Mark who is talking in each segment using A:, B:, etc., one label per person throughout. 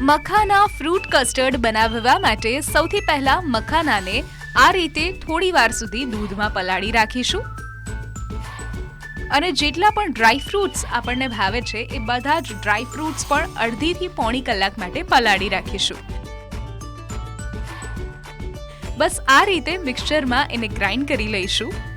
A: Makhana fruit custard બનાવવા માટે સૌથી પહેલા મખાનાને આ રીતે થોડી વાર સુધી દૂધમાં પલાળી રાખીશું. અને જેટલા પણ ડ્રાય ફ્રૂટ્સ આપણને ભાવે છે, એ બધા જ ડ્રાય ફ્રૂટ્સ પણ અડધીથી પોણી કલાક માટે પલાળી રાખીશું. બસ આ રીતે મિક્સચરમાં એને ગ્રાઇન્ડ કરી લઈશું.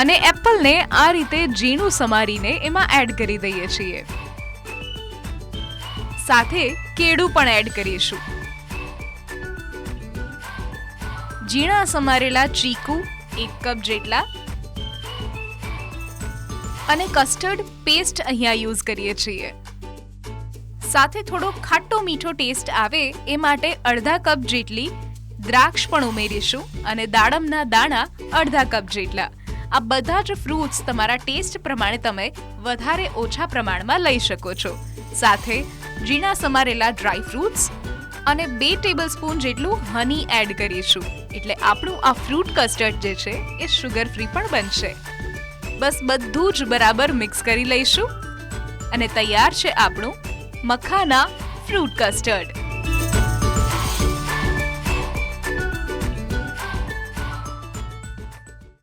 A: અને એપલને આ રીતે ઝીણું સમારીને એમાં એડ કરી દઈએ છીએ. સાથે કેળું પણ એડ કરીશું. ઝીણા સમારેલા ચીકુ એક કપ જેટલા અને કસ્ટર્ડ પેસ્ટ અહીંયા યુઝ કરીએ છીએ. સાથે થોડો ખાટો મીઠો ટેસ્ટ આવે એ માટે અડધા કપ જેટલી દ્રાક્ષ પણ ઉમેરીશું અને દાડમના દાણા અડધા કપ જેટલા. આ બધા જ ફ્રૂટ્સ તમારા ટેસ્ટ પ્રમાણે તમે વધારે ઓછા પ્રમાણમાં લઈ શકો છો. સાથે ઝીણા સમારેલા ડ્રાય ફ્રૂટ્સ અને બે ટેબલ સ્પૂન જેટલું હની એડ કરીશું. એટલે આપણું આ ફ્રૂટ કસ્ટર્ડ જે છે, એ શુગર ફ્રી પણ બનશે. બસ બધું જ બરાબર મિક્સ કરી લઈશું. અને તૈયાર છે આપણું મખાના ફ્રૂટ કસ્ટર્ડ